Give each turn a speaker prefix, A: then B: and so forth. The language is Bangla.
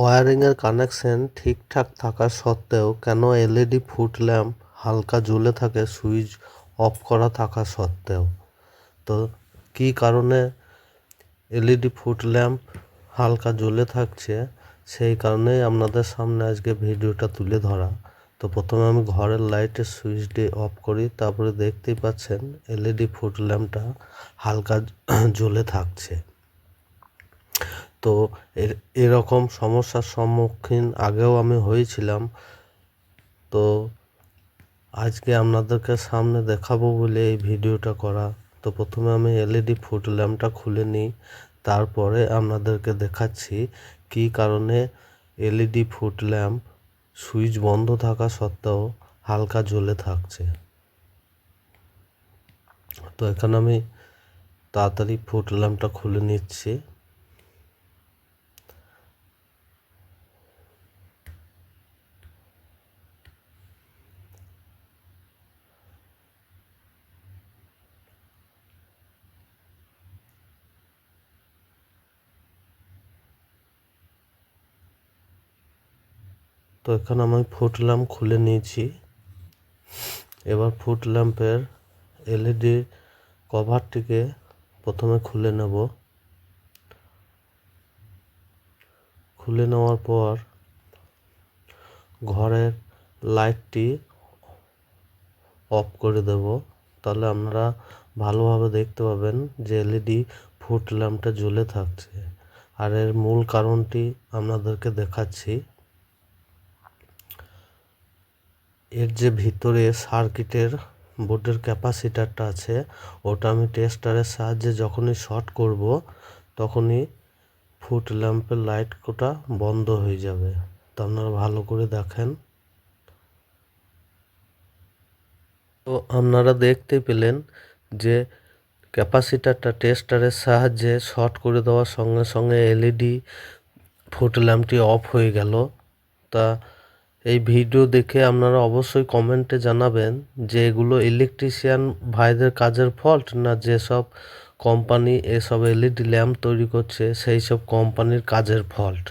A: ওয়্যারিংয়ের কানেকশন ঠিকঠাক থাকা সত্ত্বেও কেন এলইডি ফুট ল্যাম্প হালকা জ্বলে থাকে, সুইচ অফ করা থাকা সত্ত্বেও? তো কী কারণে এলইডি ফুট ল্যাম্প হালকা জ্বলে থাকছে? সেই কারণেই আপনাদের সামনে আজকে ভিডিওটা তুলে ধরা। তো প্রথমে আমি ঘরের লাইটের সুইচটি অফ করি, তারপরে দেখতেই পাচ্ছেন এলইডি ফুট ল্যাম্পটা হালকা জ্বলে থাকছে। তো এর, এরকম সমস্যার সম্মুখীন আগেও আমি হয়েছিলাম। তো আজকে আপনাদেরকে সামনে দেখাবো বলে এই ভিডিওটা করা। তো প্রথমে আমি এলইডি ফুট ল্যাম্পটা খুলে নিই, তারপরে আপনাদেরকে দেখাচ্ছি কী কারণে এলইডি ফুট ল্যাম্প সুইচ বন্ধ থাকা সত্ত্বেও হালকা জ্বলে থাকছে। তো এখানে আমি তাড়াতাড়ি ফুট ল্যাম্পটা খুলে নিচ্ছি। তো এখানে আমি ফুট ল্যাম্প খুলে নিয়েছি। এবার ফুট ল্যাম্পের এলইডি কভারটিকে প্রথমে খুলে নেব। খুলে নেওয়ার পর ঘরের লাইটটি অফ করে দেব। তাহলে আপনারা ভালোভাবে দেখতে পাবেন যে এলইডি ফুট ল্যাম্পটা জ্বলে থাকছে। আর এর মূল কারণটি আপনাদেরকে দেখাচ্ছি। এর যে ভিতরে সার্কিটের বোর্ডের ক্যাপাসিটারটা আছে, ওটা আমি টেস্টারের সাহায্যে যখনই শর্ট করব, তখনই ফুট ল্যাম্পের লাইটটা বন্ধ হয়ে যাবে। তো আপনারা ভালো করে দেখেন। তো আপনারা দেখতে পেলেন যে ক্যাপাসিটারটা টেস্টারের সাহায্যে শর্ট করে দেওয়ার সঙ্গে সঙ্গে এলইডি ফুট ল্যাম্পটি অফ হয়ে গেল। তা এই ভিডিও দেখে আপনারা অবশ্যই কমেন্টে জানাবেন যে এগুলো ইলেকট্রিশিয়ান ভাইদের কাজের ফল্ট না যেসব কোম্পানি এসব এলইডি ল্যাম্প তৈরি করছে, সেই সব কোম্পানির কাজের ফল্ট